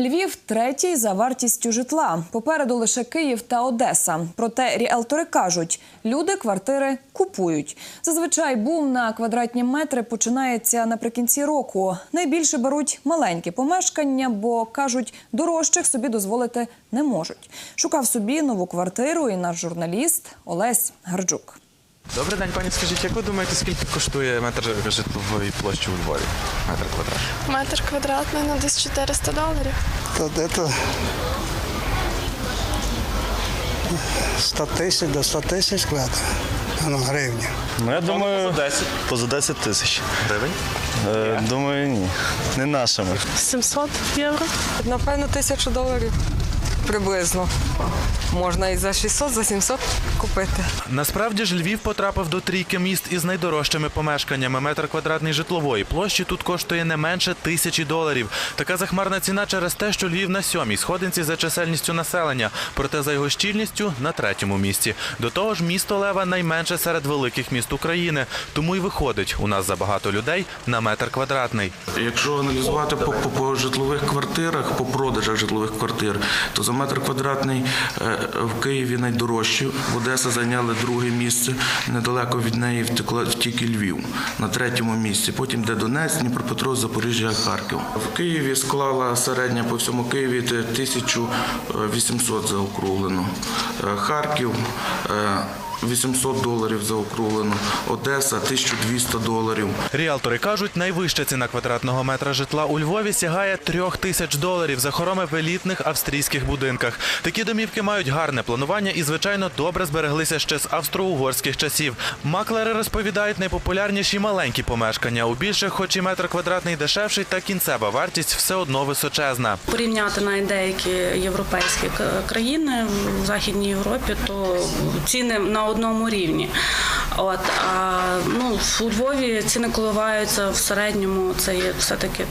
Львів третій за вартістю житла. Попереду лише Київ та Одеса. Проте ріелтори кажуть, люди квартири купують. Зазвичай бум на квадратні метри починається наприкінці року. Найбільше беруть маленькі помешкання, бо кажуть, дорожчих собі дозволити не можуть. Шукав собі нову квартиру і наш журналіст Олесь Гарджук. Добрий день, пані. Скажіть, як ви думаєте, скільки коштує метр житлової площі у Львові? Метр квадратний. Метр квадратний на десь 400 доларів. то где-то 100 тисяч до 100 тисяч квадратів. Ну, гривні. Ну, я думаю, поза 10 тисяч. Гривень? Е, думаю, ні. Не нашими. 700 євро. Напевно, тисячу доларів приблизно. Можна і за 600, за 700 купити. Насправді ж Львів потрапив до трійки міст із найдорожчими помешканнями. Метр квадратний житлової площі тут коштує не менше тисячі доларів. Така захмарна ціна через те, що Львів на сьомій сходинці за чисельністю населення, проте за його щільністю на третьому місці. До того ж, місто Лева найменше серед великих міст України. Тому й виходить, у нас забагато людей на метр квадратний. Якщо аналізувати по, по, по житлових квартирах, по продажах житлових квартир, то за метр квадратний е, в Києві найдорожчі. Одеса зайняли друге місце. Недалеко від неї втекла втік Львів на третьому місці. Потім де Донець, Дніпропетровськ, Запоріжжя, Харків. В Києві склала середня по всьому Києві те 1800 заокруглено. Е, Харків. Е, 800 доларів заокруглено, Одеса 1200 доларів. Ріалтори кажуть, найвища ціна квадратного метра житла у Львові сягає трьох тисяч доларів за хороми в елітних австрійських будинках. Такі домівки мають гарне планування і, звичайно, добре збереглися ще з австро-угорських часів. Маклери розповідають найпопулярніші маленькі помешкання. У більших, хоч і метр квадратний дешевший, та кінцева вартість все одно височезна. порівняти навіть деякі європейські країни в Західній Європі, то ціни на одному рівні. От а ну у Львові ціни коливаються в середньому. Це є все таки.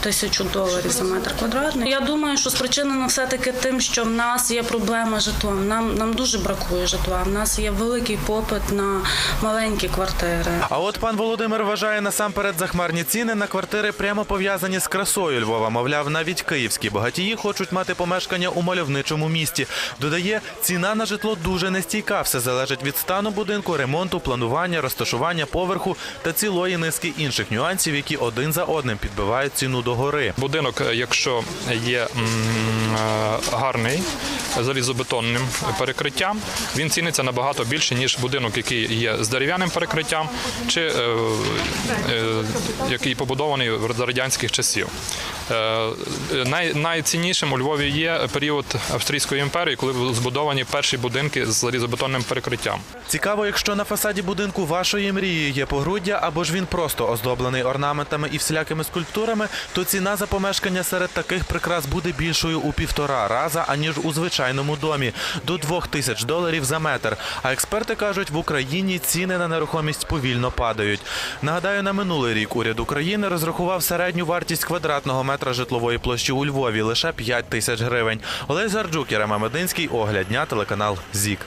Тисячу доларів за метр квадратний. Я думаю, що спричинено все таки тим, що в нас є проблема з житлом. Нам нам дуже бракує житла. В нас є великий попит на маленькі квартири. А от пан Володимир вважає насамперед захмарні ціни на квартири прямо пов'язані з красою Львова. Мовляв, навіть київські багатії хочуть мати помешкання у мальовничому місті. Додає, ціна на житло дуже нестійка. Все залежить від стану будинку, ремонту, планування, розташування поверху та цілої низки інших нюансів, які один за одним підбивають ціну до гори. Будинок, якщо є е, гарний залізобетонним перекриттям, він ціниться набагато більше, ніж будинок, який є з дерев'яним перекриттям, чи е, е, який побудований за радянських часів. Е, най, найціннішим у Львові є період Австрійської імперії, коли збудовані перші будинки з залізобетонним перекриттям. Цікаво, якщо на фасаді будинку вашої мрії є погруддя, або ж він просто оздоблений орнаментами і всілякими скульптурами, то ціна за помешкання серед таких прикрас буде більшою у півтора раза, аніж у звичайному домі до двох тисяч доларів за метр. А експерти кажуть, в Україні ціни на нерухомість повільно падають. Нагадаю, на минулий рік уряд України розрахував середню вартість квадратного метра житлової площі у Львові лише 5 тисяч гривень. Олег Зарджук, Ярема Мединський, огляд дня, телеканал ЗІК.